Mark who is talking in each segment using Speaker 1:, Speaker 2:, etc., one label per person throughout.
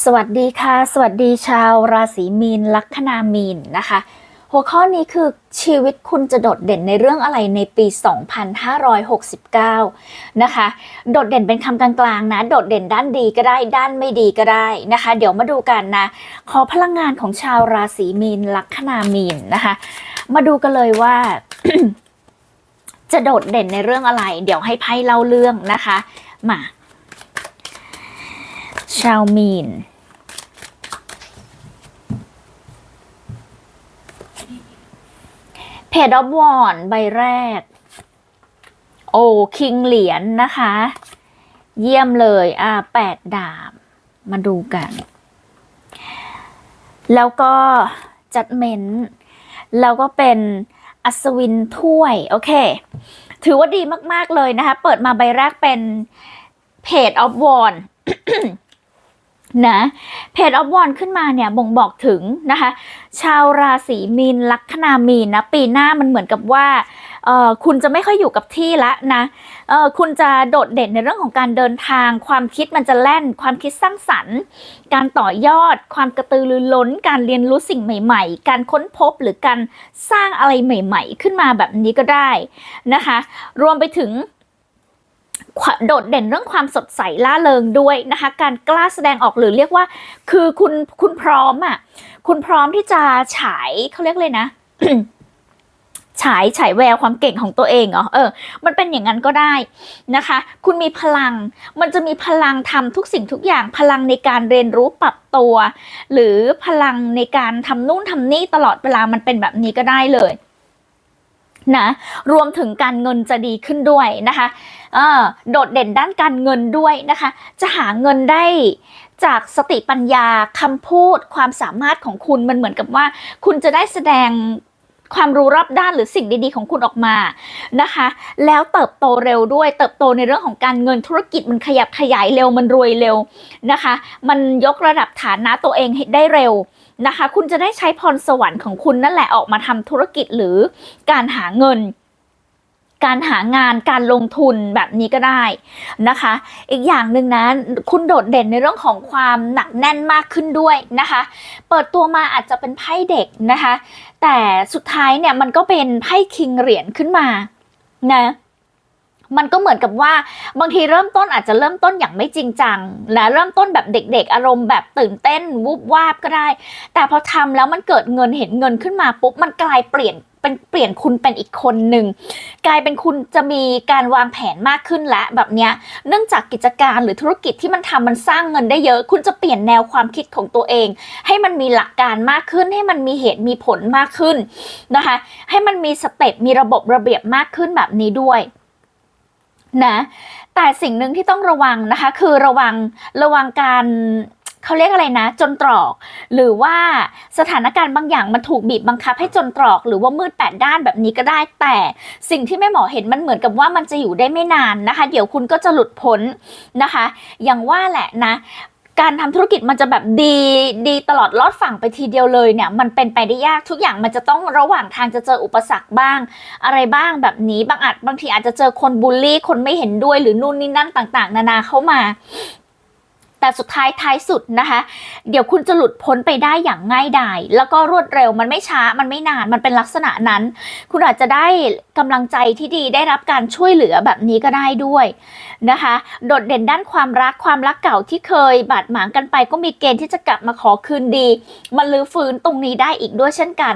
Speaker 1: สวัสดีค่ะ สวัสดีชาวราศีมีนลัคนามีนนะคะ หัวข้อนี้คือชีวิตคุณจะโดดเด่นในเรื่องอะไรในปี 2569 นะคะ โดดเด่นเป็นคำกลางๆนะ โดดเด่นด้านดีก็ได้ ด้านไม่ดีก็ได้นะคะ เดี๋ยวมาดูกันนะ ขอพลังงานของชาวราศีมีนลัคนามีนนะคะ มาดูกันเลยว่า จะโดดเด่นในเรื่องอะไร เดี๋ยวให้ไพ่เล่าเรื่องนะคะ มา ชาวมีน เพจออฟวอนใบแรก โอ้คิงเหรียญนนะคะ เยี่ยมเลย อ่าแปดดาบ มาดูกัน แล้วก็จัดเมนต์แล้วก็เป็นอัศวินถ้วย โอเค ถือว่าดีมาก ๆ เลยนะคะ เปิดมาใบแรกเป็นเพจออฟวอน นะเพจออฟวอนขึ้นมาเนี่ยบ่งบอกถึงนะคะ ชาวราศีมีนลัคนามีนนะปีหน้ามันเหมือนกับว่าเออคุณจะไม่ค่อยอยู่กับที่ละนะเออคุณจะโดดเด่นในเรื่องของการเดินทาง ความคิดมันจะแล่น ความคิดสร้างสรรค์ การต่อยอด ความกระตือรือร้น การเรียนรู้สิ่งใหม่ ๆ การค้นพบหรือการสร้างอะไรใหม่ ๆ ขึ้นมาแบบนี้ก็ได้นะคะ รวมไปถึง โดดเด่นเรื่องความสดใสล่าเริงด้วยนะคะ การกล้าแสดงออกหรือเรียกว่า คือคุณคุณพร้อมอะคุณพร้อมที่จะฉายเขาเรียกเลยนะฉายฉายแววความเก่งของตัวเองเหรอเออ มันเป็นอย่างนั้นก็ได้นะคะ คุณมีพลัง มันจะมีพลังทำทุกสิ่งทุกอย่าง พลังในการเรียนรู้ปรับตัว หรือพลังในการทำนู่นทำนี่ตลอดเวลามันเป็นแบบนี้ก็ได้เลย นะรวมถึงการเงินจะดีขึ้นด้วยนะคะเออโดดเด่นด้านการเงินด้วยนะคะ จะหาเงินได้จากสติปัญญาคำพูดความสามารถของคุณมันเหมือนกับว่า คุณจะได้แสดงความรู้รอบด้านหรือสิ่งดีๆของคุณออกมานะคะ แล้วเติบโตเร็วด้วย เติบโตในเรื่องของการเงินธุรกิจมันขยับขยายเร็วมันรวยเร็วนะคะ มันยกระดับฐานะตัวเองได้เร็ว นะคะ คุณจะได้ใช้พรสวรรค์ของคุณนั่นแหละออกมาทำธุรกิจหรือการหาเงิน การหางานการลงทุนแบบนี้ก็ได้นะคะ อีกอย่างหนึ่งนะคุณโดดเด่นในเรื่องของความหนักแน่นมากขึ้นด้วยนะคะ เปิดตัวมาอาจจะเป็นไพ่เด็กนะคะ แต่สุดท้ายเนี่ยมันก็เป็นไพ่คิงเหรียญขึ้นมานะ มันก็เหมือนกับว่าบางทีเริ่มต้นอาจจะเริ่มต้นอย่างไม่จริงจังและเริ่มต้นแบบเด็กๆ อารมณ์แบบตื่นเต้นวูบวาบก็ได้ แต่พอทำแล้วมันเกิดเงินเห็นเงินขึ้นมาปุ๊บมันกลายเปลี่ยนเป็นเปลี่ยนคุณเป็นอีกคนหนึ่งกลายเป็นคุณจะมีการวางแผนมากขึ้นและแบบเนี้ยเนื่องจากกิจการหรือธุรกิจที่มันทำมันสร้างเงินได้เยอะ คุณจะเปลี่ยนแนวความคิดของตัวเอง ให้มันมีหลักการมากขึ้น ให้มันมีเหตุมีผลมากขึ้นนะคะ ให้มันมีสเต็ปมีระบบระเบียบมากขึ้นแบบนี้ด้วย นะแต่สิ่งหนึ่งที่ต้องระวังนะคะ คือระวังระวังการเขาเรียกอะไรนะ จนตรอก หรือว่าสถานการณ์บางอย่างมันถูกบีบบังคับให้จนตรอก หรือว่ามืดแปดด้านแบบนี้ก็ได้ แต่สิ่งที่แม่หมอเห็นมันเหมือนกับว่ามันจะอยู่ได้ไม่นานนะคะ เดี๋ยวคุณก็จะหลุดพ้นนะคะ อย่างว่าแหละนะ การทำธุรกิจมันจะแบบดีดีตลอดลอดฝั่งไปทีเดียวเลยเนี่ยมันเป็นไปได้ยากทุกอย่างมันจะต้องระหว่างทางจะเจออุปสรรคบ้าง อะไรบ้างแบบนี้บางอาจบางทีอาจจะเจอคนบูลลี่คนไม่เห็นด้วยหรือนู่นนี่นั่นต่าง ๆ นานาเข้ามา แต่สุดท้ายท้ายสุดนะคะ เดี๋ยวคุณจะหลุดพ้นไปได้อย่างง่ายดายแล้วก็รวดเร็วมันไม่ช้ามันไม่นานมันเป็นลักษณะนั้น คุณอาจจะได้กำลังใจที่ดีได้รับการช่วยเหลือแบบนี้ก็ได้ด้วยนะคะ โดดเด่นด้านความรักความรักเก่าที่เคยบาดหมางกันไป ก็มีเกณฑ์ที่จะกลับมาขอคืนดี มันลื้อฟื้นตรงนี้ได้อีกด้วยเช่นกัน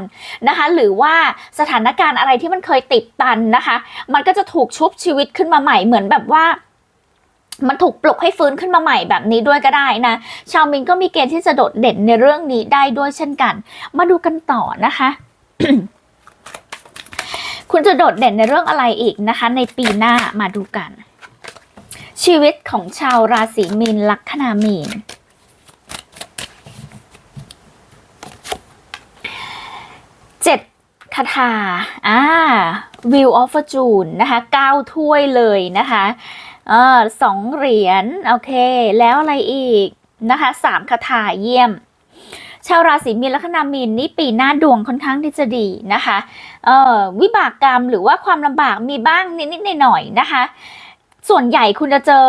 Speaker 1: นะคะ หรือว่าสถานการณ์อะไรที่มันเคยติดตันนะคะ มันก็จะถูกชุบชีวิตขึ้นมาใหม่เหมือนแบบว่า มันถูกปลุกให้ฟื้นขึ้นมาใหม่แบบนี้ด้วยก็ได้นะ ชาวมินก็มีเกณฑ์ที่จะโดดเด่นในเรื่องนี้ได้ด้วยเช่นกัน มาดูกันต่อนะคะ คุณจะโดดเด่นในเรื่องอะไรอีกนะคะ ในปีหน้ามาดูกัน ชีวิตของชาวราศีมีนลัคนามีนเจ็ดคาถาอ่า Wheel of Fortune นะคะเก้าถ้วยเลยนะคะ เออสองเหรียญโอเค แล้วอะไรอีกนะคะสามคาถาเยี่ยม ชาวราศีมีนลัคนามีนนี่ปีหน้าดวงค่อนข้างที่จะดีนะคะเออวิบากกรรมหรือว่าความลำบากมีบ้างนิดๆหน่อยๆนะคะ ส่วนใหญ่คุณจะเจอ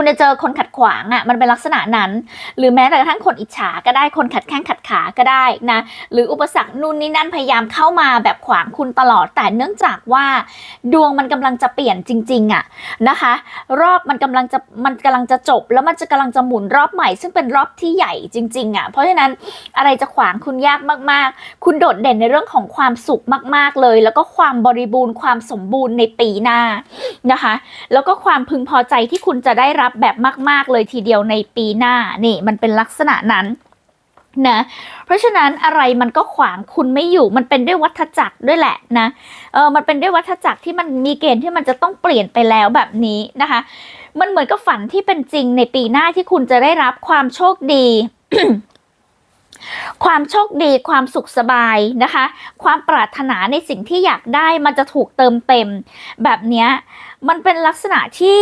Speaker 1: คุณจะเจอคนขัดขวางอะ่ะมันเป็นลักษณะนั้น หรือแม้แต่กระทั่งคนอิจฉาก็ได้คนขัดแข้งขัดขาก็ได้นะหรืออุปสรรคนู่นนี่นั่นพยายามเข้ามาแบบขวางคุณตลอด แต่เนื่องจากว่าดวงมันกำลังจะเปลี่ยนจริงๆอะนะคะ รอบมันกำลังจะมันกำลังจะจบ แล้วมันจะกำลังจะหมุนรอบใหม่ ซึ่งเป็นรอบที่ใหญ่จริงๆอะเพราะฉะนั้นอะไรจะขวางคุณยากมากๆ คุณโดดเด่นในเรื่องของความสุขมาก ๆเลย แล้วก็ความบริบูรณ์ความสมบูรณ์ในปีหน้านะคะ แล้วก็ความพึงพอใจที่คุณจะได้รับแบบมาก ๆ เลยทีเดียวในปีหน้านี่มันเป็นลักษณะนั้นนะเพราะฉะนั้นอะไรมันก็ขวางคุณไม่อยู่ มันเป็นด้วยวัฏจักรด้วยแหละนะเออมันเป็นด้วยวัฏจักรที่มันมีเกณฑ์ที่มันจะต้องเปลี่ยนไปแล้วแบบนี้นะคะ มันเหมือนกับฝันที่เป็นจริงในปีหน้าที่คุณจะได้รับความโชคดี ความโชคดีความสุขสบายนะคะ ความปรารถนาในสิ่งที่อยากได้มันจะถูกเติมเต็มแบบนี้มันเป็นลักษณะที่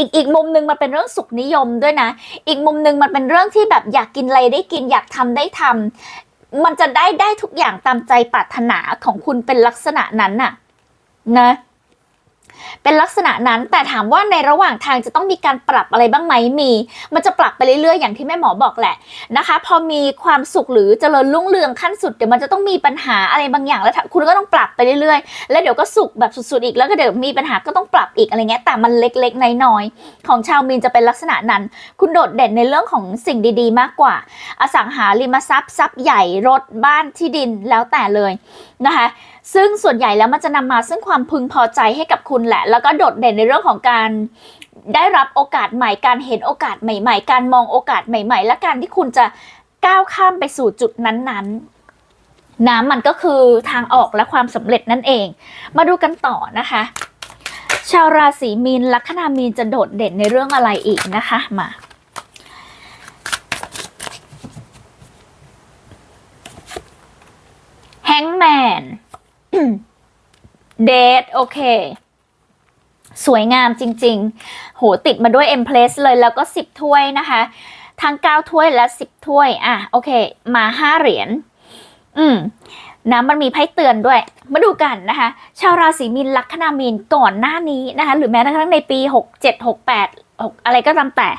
Speaker 1: อีกอีกมุมหนึ่งมันเป็นเรื่องสุขนิยมด้วยนะ อีกมุมหนึ่งมันเป็นเรื่องที่แบบอยากกินอะไรได้กินอยากทำได้ทำมันจะได้ได้ทุกอย่างตามใจปรารถนาของคุณเป็นลักษณะนั้นน่ะ นะ เป็นลักษณะนั้นแต่ถามว่าในระหว่างทางจะต้องมีการปรับอะไรบ้างไหมมี มันจะปรับไปเรื่อยๆ อย่างที่แม่หมอบอกแหละนะคะ พอมีความสุขหรือเจริญรุ่งเรืองขั้นสุดเดี๋ยวมันจะต้องมีปัญหาอะไรบางอย่างแล้วคุณก็ต้องปรับไปเรื่อยๆ แล้วเดี๋ยวก็สุขแบบสุดๆอีกแล้วก็เดี๋ยวมีปัญหาก็ต้องปรับอีกอะไรเงี้ยแต่มันเล็กๆน้อยๆของชาวมีนจะเป็นลักษณะนั้น คุณโดดเด่นในเรื่องของสิ่งดีๆ มากกว่า อสังหาริมทรัพย์ทรัพย์ใหญ่รถบ้านที่ดินแล้วแต่เลยนะคะซึ่งส่วนใหญ่แล้วมันจะนำมาซึ่งความพึงพอใจให้กับคุณแหละ แล้วก็โดดเด่นในเรื่องของการได้รับโอกาสใหม่ การเห็นโอกาสใหม่ ๆ การมองโอกาสใหม่ ๆ และการที่คุณจะก้าวข้ามไปสู่จุดนั้นๆ น้ำมันก็คือทางออกและความสำเร็จนั่นเอง มาดูกันต่อนะคะ ชาวราศีมีนลัคนามีนจะโดดเด่นในเรื่องอะไรอีกนะคะมาแฮงแมน เดทโอเค สวยงามจริง ๆ โหติดมาด้วย M p l a c e เลยแล้วก็10ถ้วยนะคะ ทั้ง9ถ้วยและ10ถ้วย อะ โอเค มา5เหรียญอืมนะมันมีไพ่เตือนด้วย มาดูกันนะคะ ชาวราศีมีนลัคนามีนก่อนหน้านี้นะคะ หรือแม้กระทั่งในปี 6 7 6 8 6 อะไรก็ตามแต่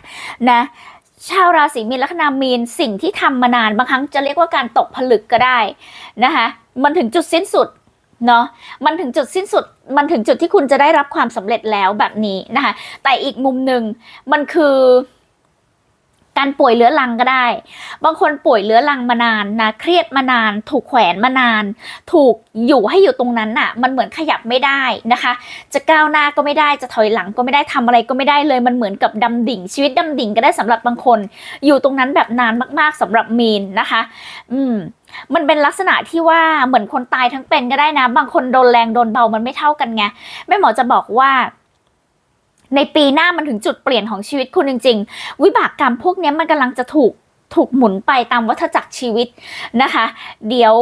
Speaker 1: นะ ชาวราศีมีนลัคนามีนสิ่งที่ทำมานานบางครั้งจะเรียกว่าการตกผลึกก็ได้นะคะ มันถึงจุดสิ้นสุด เนาะมันถึงจุดสิ้นสุดมันถึงจุดที่คุณจะได้รับความสำเร็จแล้วแบบนี้นะคะ แต่อีกมุมหนึ่งมันคือ การป่วยเรื้อรังก็ได้ บางคนป่วยเรื้อรังมานานนะ เครียดมานาน ถูกแขวนมานาน ถูกอยู่ให้อยู่ตรงนั้นน่ะ มันเหมือนขยับไม่ได้นะคะ จะก้าวหน้าก็ไม่ได้ จะถอยหลังก็ไม่ได้ทำอะไรก็ไม่ได้เลย มันเหมือนกับดำดิ่ง ชีวิตดำดิ่งก็ได้สำหรับบางคน อยู่ตรงนั้นแบบนานมากๆสำหรับมีนนะคะ อืมมันเป็นลักษณะที่ว่าเหมือนคนตายทั้งเป็นก็ได้นะ บางคนโดนแรงโดนเบามันไม่เท่ากันไง แม่หมอจะบอกว่า ในปีหน้ามันถึงจุดเปลี่ยนของชีวิตคุณจริง ๆ วิบากกรรมพวกนี้มันกำลังจะถูกถูกหมุนไปตามวัฏจักรชีวิตนะคะ เดี๋ยว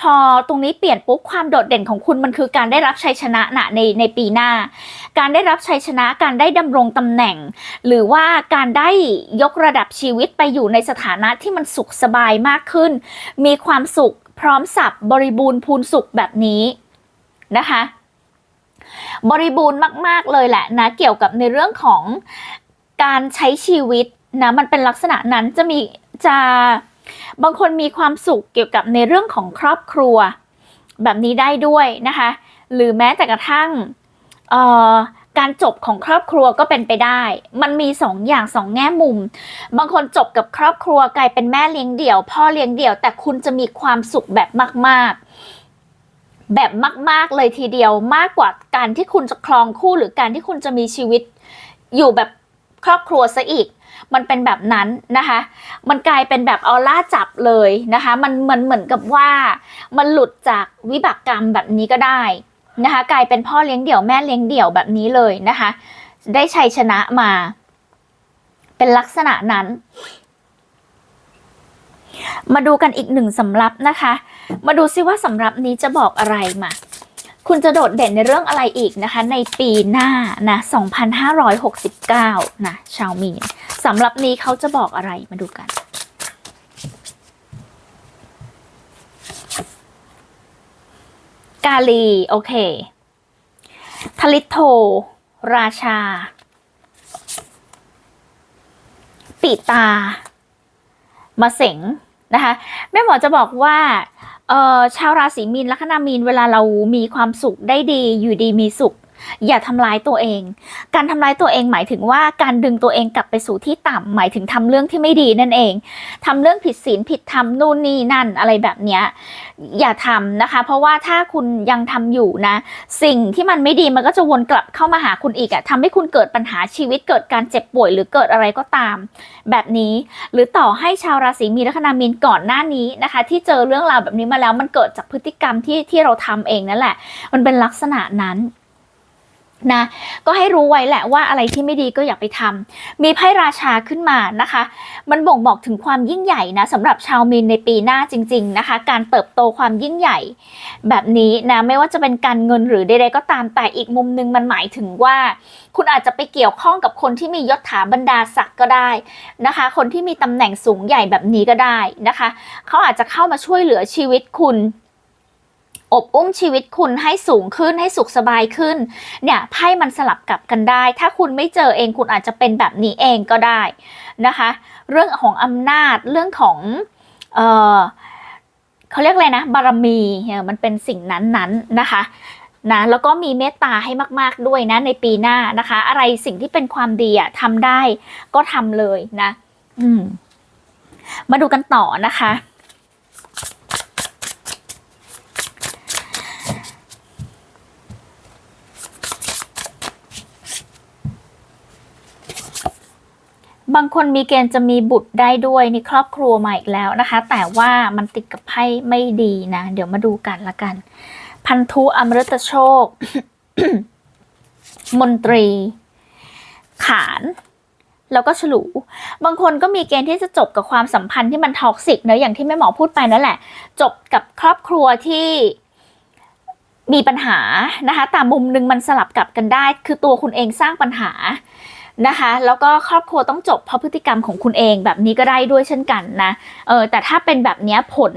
Speaker 1: พอตรงนี้เปลี่ยนปุ๊บความโดดเด่นของคุณมันคือการได้รับชัยชนะนะในในปีหน้า การได้รับชัยชนะการได้ดำรงตำแหน่ง หรือว่าการได้ยกระดับชีวิตไปอยู่ในสถานะที่มันสุขสบายมากขึ้น มีความสุขพร้อมสับบริบูรณ์พูนสุขแบบนี้นะคะ บริบูรณ์มาก ๆ เลยแหละนะ เกี่ยวกับในเรื่องของการใช้ชีวิตนะมันเป็นลักษณะนั้นจะมีจะบางคนมีความสุขเกี่ยวกับในเรื่องของครอบครัว แบบนี้ได้ด้วยนะคะ หรือแม้แต่กระทั่งเอ่อการจบของครอบครัวก็เป็นไปได้ มันมีสองอย่างสองแง่มุม บางคนจบกับครอบครัวกลายเป็นแม่เลี้ยงเดี่ยว พ่อเลี้ยงเดี่ยว แต่คุณจะมีความสุขแบบมาก ๆ แบบมาก ๆ เลยทีเดียวมากกว่าการที่คุณจะครองคู่หรือการที่คุณจะมีชีวิต อยู่แบบครอบครัวซะอีก มันเป็นแบบนั้นนะคะ มันกลายเป็นแบบออล่าจับเลยนะคะ มันมันเหมือนกับว่ามันหลุดจากวิบากกรรมแบบนี้ก็ได้นะคะ กลายเป็นพ่อเลี้ยงเดี่ยวแม่เลี้ยงเดี่ยวแบบนี้เลยนะคะ ได้ชัยชนะมา เป็นลักษณะนั้น มาดูกันอีกหนึ่งสำรับนะคะ มาดูซิว่าสำหรับนี้จะบอกอะไรมาคุณจะโดดเด่นในเรื่องอะไรอีกนะคะ ในปีหน้านะ2569 นะ ชาวมีนสำหรับนี้เขาจะบอกอะไรมาดูกัน กาลี โอเคทลิตโท ราชาปีตา มาเสงนะคะ แม่หมอจะบอกว่า เอ่อชาวราศีมีนลัคนามีนเวลาเรามีความสุขได้ดีอยู่ดีมีสุข อย่าทำร้ายตัวเอง การทำร้ายตัวเองหมายถึงว่าการดึงตัวเองกลับไปสู่ที่ต่ำหมายถึงทำเรื่องที่ไม่ดีนั่นเองทำเรื่องผิดศีลผิดธรรมนู่นนี่นั่นอะไรแบบเนี้ยอย่าทำนะคะ เพราะว่าถ้าคุณยังทำอยู่นะ สิ่งที่มันไม่ดีมันก็จะวนกลับเข้ามาหาคุณอีกอะทำให้คุณเกิดปัญหาชีวิตเกิดการเจ็บป่วยหรือเกิดอะไรก็ตาม แบบนี้ หรือต่อให้ชาวราศีมีลัคนามีนก่อนหน้านี้นะคะ ที่เจอเรื่องราวแบบนี้มาแล้วมันเกิดจากพฤติกรรมที่ที่เราทำเองนั่นแหละ มันเป็นลักษณะนั้น นะก็ให้รู้ไว้แหละว่าอะไรที่ไม่ดีก็อย่าไปทำมีไพ่ราชาขึ้นมานะคะ มันบ่งบอกถึงความยิ่งใหญ่นะสำหรับชาวมีนในปีหน้าจริง ๆนะคะ การเติบโตความยิ่งใหญ่ แบบนี้นะไม่ว่าจะเป็นการเงินหรือใดๆก็ตามแต่อีกมุมหนึงมันหมายถึงว่า คุณอาจจะไปเกี่ยวข้องกับคนที่มียศถาบรรดาศักดิ์ก็ได้นะคะ คนที่มีตำแหน่งสูงใหญ่แบบนี้ก็ได้นะคะ เขาอาจจะเข้ามาช่วยเหลือชีวิตคุณ อบอุ้มชีวิตคุณให้สูงขึ้นให้สุขสบายขึ้น เนี่ยไพ่มันสลับกลับกันได้ ถ้าคุณไม่เจอเองคุณอาจจะเป็นแบบนี้เองก็ได้นะคะ เรื่องของอำนาจเรื่องของเออเขาเรียกอะไรนะ บารมีเนี่ยมันเป็นสิ่งนั้นๆนะคะนะแล้วก็มีเมตตาให้มาก ๆด้วยนะในปีหน้านะคะ อะไรสิ่งที่เป็นความดีอะทำได้ก็ทำเลยนะ อืม มาดูกันต่อนะคะ บางคนมีเกณฑ์จะมีบุตรได้ด้วยในครอบครัวมาอีกแล้วนะคะ แต่ว่ามันติดกับไพ่ไม่ดีนะ เดี๋ยวมาดูกันละกัน พันธุอมฤตโชค มนตรี ขานแล้วก็ฉลู บางคนก็มีเกณฑ์ที่จะจบกับความสัมพันธ์ที่มันท็อกซิกเนอะอย่างที่แม่หมอพูดไปนั่นแหละ จบกับครอบครัวที่มีปัญหานะคะแต่มุมหนึงมันสลับกลับกันได้ คือตัวคุณเองสร้างปัญหา นะคะ แล้วก็ครอบครัวต้องจบเพราะพฤติกรรมของคุณเองแบบนี้ก็ได้ด้วยเช่นกันนะเออแต่ถ้าเป็นแบบนี้ผล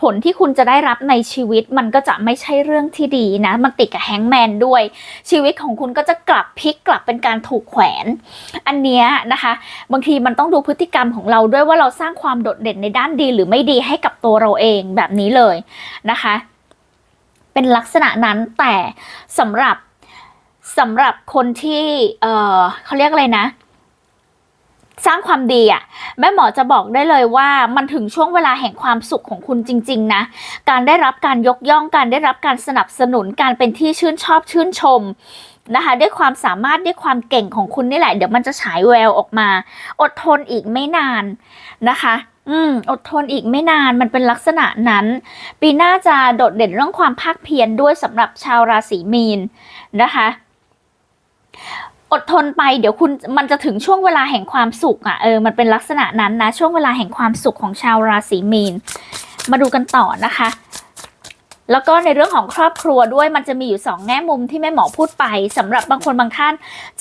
Speaker 1: ผลที่คุณจะได้รับในชีวิตมันก็จะไม่ใช่เรื่องที่ดีนะ มันติดกับแฮงแมนด้วย ชีวิตของคุณก็จะกลับพลิกกลับเป็นการถูกแขวน อันเนี้ยนะคะ บางทีมันต้องดูพฤติกรรมของเราด้วยว่าเราสร้างความโดดเด่นในด้านดีหรือไม่ดีให้กับตัวเราเองแบบนี้เลยนะคะ เป็นลักษณะนั้นแต่สำหรับ สำหรับคนที่เออเขาเรียกอะไรนะ สร้างความดีอะ่ะ แม่หมอจะบอกได้เลยว่ามันถึงช่วงเวลาแห่งความสุขของคุณจริง ๆ นะ การได้รับการยกย่องการได้รับการสนับสนุนการเป็นที่ชื่นชอบชื่นชมนะคะด้วยความสามารถด้วยความเก่งของคุณนี่แหละ เดี๋ยวมันจะฉายแววออกมา อดทนอีกไม่นานนะคะ อืม อดทนอีกไม่นานมันเป็นลักษณะนั้น ปีหน้าจะโดดเด่นเรื่องความภาคเพียรด้วยสำหรับชาวราศีมีนนะคะ อดทนไปเดี๋ยวคุณมันจะถึงช่วงเวลาแห่งความสุขอะเออมันเป็นลักษณะนั้นนะ ช่วงเวลาแห่งความสุขของชาวราศีมีน มาดูกันต่อนะคะ แล้วก็ในเรื่องของครอบครัวด้วยมันจะมีอยู่สองแง่มุมที่แม่หมอพูดไปสำหรับบางคนบางท่าน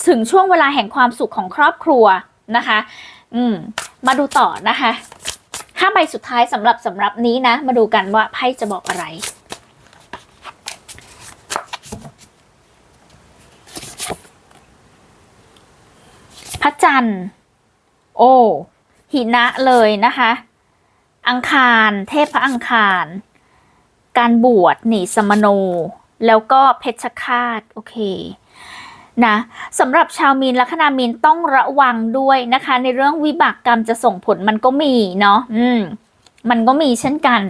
Speaker 1: ถึงช่วงเวลาแห่งความสุขของครอบครัวนะคะ อืม มาดูต่อนะคะห้าใบสุดท้ายสำหรับสำหรับนี้นะ มาดูกันว่าไพ่จะบอกอะไร พระจันทร์ โอ้หินะเลยนะคะ อังคาร เทพพระอังคาร การบวชหนีสมโน แล้วก็เพชฌฆาต โอเคนะสำหรับชาวมีนลัคนามีนต้องระวังด้วยนะคะ ในเรื่องวิบากกรรมจะส่งผลมันก็มีเนาะอืม มันก็มีเช่นกัน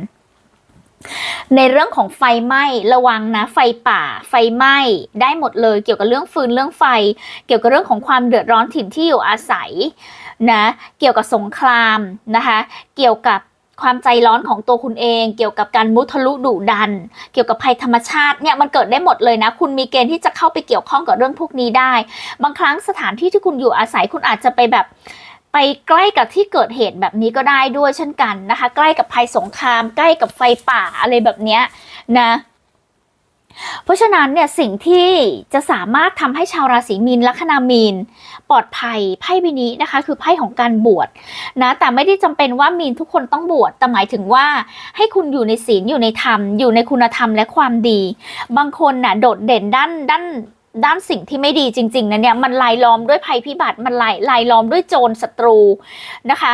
Speaker 1: ในเรื่องของไฟไหม้ระวังนะไฟป่า ไฟไหม้ได้หมดเลยเกี่ยวกับเรื่องฟืนเรื่องไฟ เกี่ยวกับเรื่องของความเดือดร้อนถิ่นที่อยู่อาศัยนะเกี่ยวกับสงครามนะคะเกี่ยวกับความใจร้อนของตัวคุณเอง เกี่ยวกับการมุทะลุดุดัน เกี่ยวกับภัยธรรมชาติเนี่ยมันเกิดได้หมดเลยนะ คุณมีเกณฑ์ที่จะเข้าไปเกี่ยวข้องกับเรื่องพวกนี้ได้ บางครั้งสถานที่ที่คุณอยู่อาศัยคุณอาจจะไปแบบ ไปใกล้กับที่เกิดเหตุแบบนี้ก็ได้ด้วยเช่นกันนะคะ ใกล้กับภัยสงคราม ใกล้กับไฟป่าอะไรแบบเนี้ยนะเพราะฉะนั้นเนี่ยสิ่งที่จะสามารถทำให้ชาวราศีมีนลัคนามีน ปลอดภัยไพ่ใบนี้นะคะ คือไพ่ของการบวชนะแต่ไม่ได้จำเป็นว่ามีนทุกคนต้องบวชแต่หมายถึงว่าให้คุณอยู่ในศีลอยู่ในธรรม อยู่ในคุณธรรมและความดี บางคนน่ะโดดเด่นด้านด้าน ด้านสิ่งที่ไม่ดีจริง ๆนะเนี่ยมันลายล้อมด้วยภัยพิบัติมันลายลายล้อมด้วยโจรศัตรูนะคะ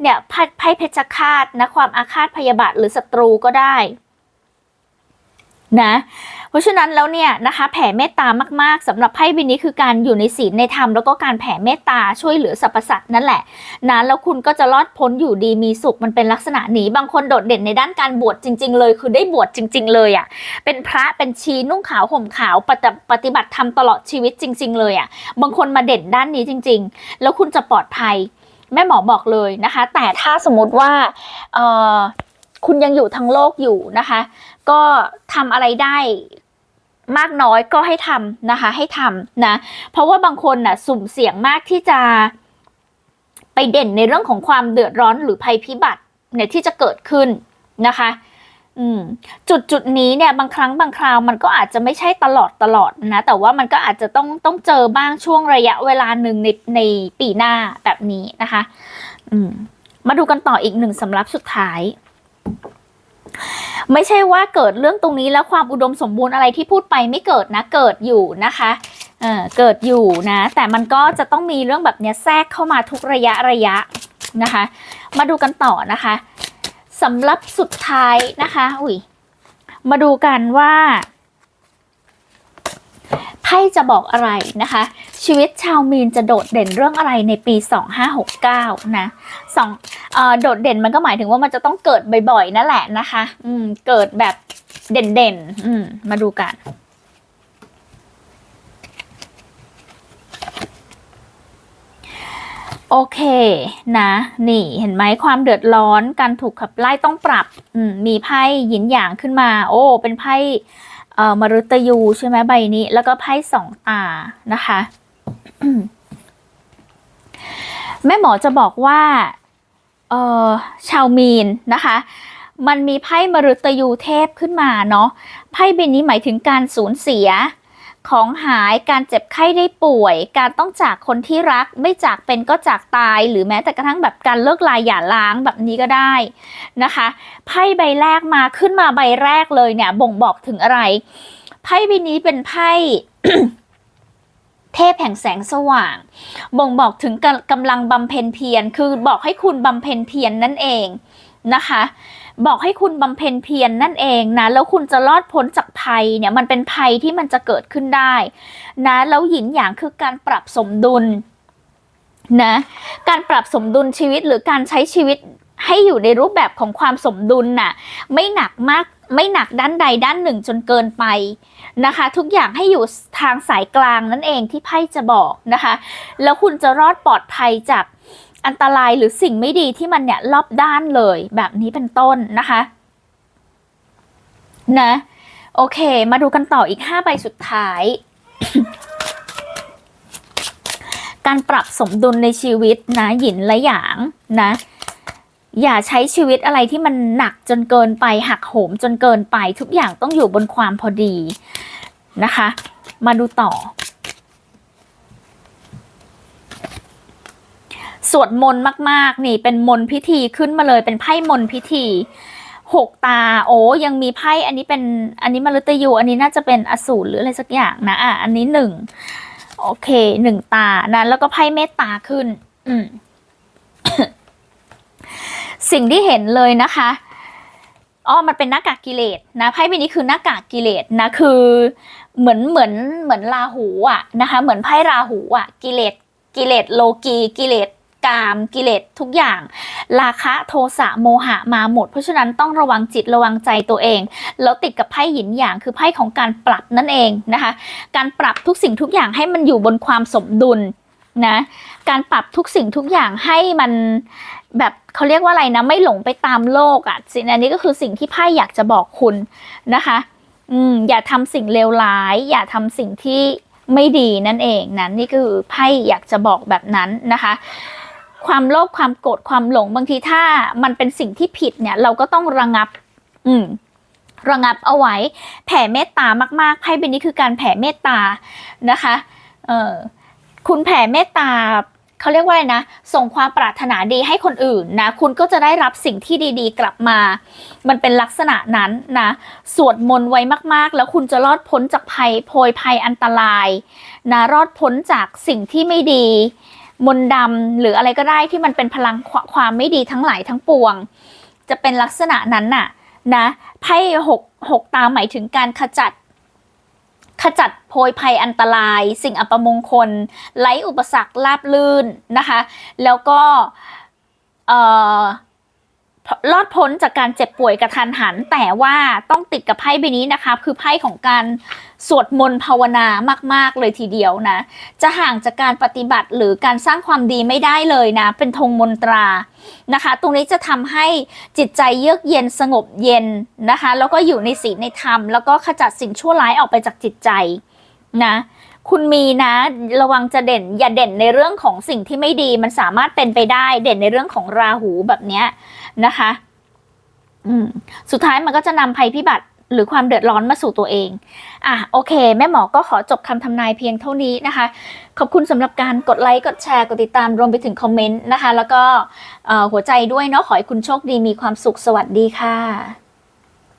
Speaker 1: เนี่ยไพ่เพชฌฆาตนะความอาฆาตพยาบาทหรือศัตรูก็ได้ นะเพราะฉะนั้นแล้วเนี่ยนะคะแผ่เมตตามากๆสำหรับไพ่ใบนี้คือการอยู่ในศีลในธรรมแล้วก็การแผ่เมตตาช่วยเหลือสรรพสัตว์นั่นแหละนะแล้วคุณก็จะรอดพ้นอยู่ดีมีสุขมันเป็นลักษณะนี้ บางคนโดดเด่นในด้านการบวชจริง ๆ เลย คือได้บวชจริง ๆ เลยอะ่ะเป็นพระเป็นชีนุ่งขาวห่มขาวปฏิปฏิบัติธรรมตลอดชีวิตจริง ๆ เลยอะ่ะบางคนมาเด่นด้านนี้จริง ๆ แล้วคุณจะปลอดภัยแม่หมอบอกเลยนะคะ แต่ถ้าสมมติว่าคุณยังอยู่ทั้งโลกอยู่นะคะ ก็ทำอะไรได้มากน้อยก็ให้ทำนะคะ ให้ทำนะ เพราะว่าบางคนน่ะสุ่มเสี่ยงมากที่จะไปเด่นในเรื่องของความเดือดร้อนหรือภัยพิบัติเนี่ยที่จะเกิดขึ้นนะคะจุดจุดนี้เนี่ยบางครั้งบางคราวมันก็อาจจะไม่ใช่ตลอดตลอดนะแต่ว่ามันก็อาจจะต้องต้องเจอบ้างช่วงระยะเวลาหนึ่งในในปีหน้าแบบนี้นะคะ อืม มาดูกันต่ออีกหนึ่งสำรับสุดท้าย ไม่ใช่ว่าเกิดเรื่องตรงนี้แล้วความอุดมสมบูรณ์อะไรที่พูดไปไม่เกิดนะเกิดอยู่นะคะเออเกิดอยู่นะ แต่มันก็จะต้องมีเรื่องแบบเนี้ยแทรกเข้ามาทุกระยะระยะนะคะ มาดูกันต่อนะคะสำหรับสุดท้ายนะคะ อุ้ยมาดูกันว่า ไพ่จะบอกอะไรนะคะ ชีวิตชาวมีนจะโดดเด่นเรื่องอะไรในปี 2569 นะสองอโดดเด่นมันก็หมายถึงว่ามันจะต้องเกิดบ่อยๆ นั่นแหละนะคะ อืม เกิดแบบเด่นๆ อืม มาดูกันโอเคนะ นี่เห็นไหมความเดือดร้อนการถูกขับไล่ต้องปรับอืมมีไพ่หยินหยางขึ้นมา โอ้ เป็นไพ่ อ่อมฤตยูใช่ไหมใบนี้ แล้วก็ไพ่สองตานะคะ แม่หมอจะบอกว่าเอ่อชาวมีนนะคะ มันมีไพ่มรุตยูเทพขึ้นมาเนาะไพ่ใบนี้หมายถึงการสูญเสีย ของหายการเจ็บไข้ได้ป่วย การต้องจากคนที่รัก ไม่จากเป็นก็จากตาย หรือแม้แต่กระทั่งแบบการเลิกลาหย่าร้างแบบนี้ก็ได้นะคะไพ่ใบแรกมาขึ้นมาใบแรกเลยเนี่ย บ่งบอกถึงอะไรไพ่ใบนี้เป็นไพ่เทพแห่งแสงสว่าง บ่งบอกถึงกำกำลังบำเพ็ญเพียร คือบอกให้คุณบำเพ็ญเพียรนนั่นเองนะคะ บอกให้คุณบำเพ็ญเพียรนนั่นเองนะ แล้วคุณจะรอดพ้นจากภัยเนี่ยมันเป็นภัยที่มันจะเกิดขึ้นได้นะแล้วหยินหยางคือการปรับสมดุลนะการปรับสมดุลชีวิตหรือการใช้ชีวิตให้อยู่ในรูปแบบของความสมดุลน่ะไม่หนักมากไม่หนักด้านใดด้านหนึ่งจนเกินไปนะคะ ทุกอย่างให้อยู่ทางสายกลางนั่นเองที่ไพ่จะบอกนะคะ แล้วคุณจะรอดปลอดภัยจาก อันตรายหรือสิ่งไม่ดีที่มันเนี่ยรอบด้านเลยแบบนี้เป็นต้นนะคะนะโอเค มาดูกันต่ออีก 5 ใบสุดท้าย การปรับสมดุลในชีวิตนะหยินและหยางนะ อย่าใช้ชีวิตอะไรที่มันหนักจนเกินไปหักโหมจนเกินไปทุกอย่างต้องอยู่บนความพอดีนะคะ มาดูต่อ สวดมนต์มาก ๆ นี่เป็นมนต์พิธีขึ้นมาเลยเป็นไพ่มนต์พิธีหกตา โอ้ยังมีไพ่อันนี้เป็นอันนี้มฤตยูอันนี้น่าจะเป็นอสูรหรืออะไรสักอย่างนะอะอันนี้หนึ่งโอเคหนึ่งตานะแล้วก็ไพ่เมตตาขึ้น อืม สิ่งที่เห็นเลยนะคะอ๋อมันเป็นหน้ากากกิเลสนะไพ่ใบนี้คือหน้ากากกิเลสนะคือเหมือนเหมือนเหมือนราหูอะนะคะ เหมือนไพ่ราหูอะ กิเลสกิเลสโลกีกิเลส กามกิเลสทุกอย่าง ราคะโทสะโมหะมาหมด เพราะฉะนั้นต้องระวังจิตระวังใจตัวเอง แล้วติดกับไพ่หยินหยางคือไพ่ของการปรับนั่นเองนะคะ การปรับทุกสิ่งทุกอย่างให้มันอยู่บนความสมดุลนะการปรับทุกสิ่งทุกอย่างให้มันแบบเขาเรียกว่าอะไรนะ ไม่หลงไปตามโลกอะ่ะสิ่งอันนี้ก็คือสิ่งที่ไพ่อยากจะบอกคุณนะคะอืมอย่าทำสิ่งเลวร้าย อย่าทำสิ่งที่ไม่ดีนั่นเองนะนี่คือไพ่อยากจะบอกแบบนั้นนะคะ ความโลภความโกรธความหลงบางทีถ้ามันเป็นสิ่งที่ผิดเนี่ย เราก็ต้องระงับ อืมระงับเอาไว้ แผ่เมตตามากๆไพ่ใบนี้คือการแผ่เมตตานะคะเออคุณแผ่เมตตาเขาเรียกว่าอะไรนะ ส่งความปรารถนาดีให้คนอื่นนะ คุณก็จะได้รับสิ่งที่ดีๆ กลับมา มันเป็นลักษณะนั้นนะ สวดมนต์ไว้มากๆ แล้วคุณจะรอดพ้นจากภัยโพยภัยอันตรายนะ รอดพ้นจากสิ่งที่ไม่ดี มนดำหรืออะไรก็ได้ที่มันเป็นพลังความไม่ดีทั้งหลายทั้งปวง จะเป็นลักษณะนั้นน่ะนะไพ่หกหกตาหมายถึงการขจัด ขจัดโพยภัยอันตราย สิ่งอัปมงคลไร้อุปสรรคลาบลื่นนะคะ แล้วก็เอ่อ รอดพ้นจากการเจ็บป่วยกระทันหัน แต่ว่าต้องติดกับไพ่ใบนี้นะคะ คือไพ่ของการสวดมนต์ภาวนามาก ๆ เลยทีเดียวนะ จะห่างจากการปฏิบัติหรือการสร้างความดีไม่ได้เลยนะ เป็นธงมนตรานะคะ ตรงนี้จะทำให้จิตใจเยือกเย็นสงบเย็นนะคะ แล้วก็อยู่ในศีลในธรรม แล้วก็ขจัดสิ่งชั่วร้ายออกไปจากจิตใจนะคุณมีนะระวังจะเด่นอย่าเด่นในเรื่องของสิ่งที่ไม่ดีมันสามารถเป็นไปได้เด่นในเรื่องของราหูแบบเนี้ย นะคะ อืม สุดท้ายมันก็จะนำภัยพิบัติหรือความเดือดร้อนมาสู่ตัวเอง อะโอเค แม่หมอก็ขอจบคำทำนายเพียงเท่านี้นะคะ ขอบคุณสำหรับการกดไลค์ กดแชร์ กดติดตาม รวมไปถึงคอมเมนต์นะคะ แล้วก็หัวใจด้วยเนาะ ขอให้คุณโชคดี มีความสุข สวัสดีค่ะ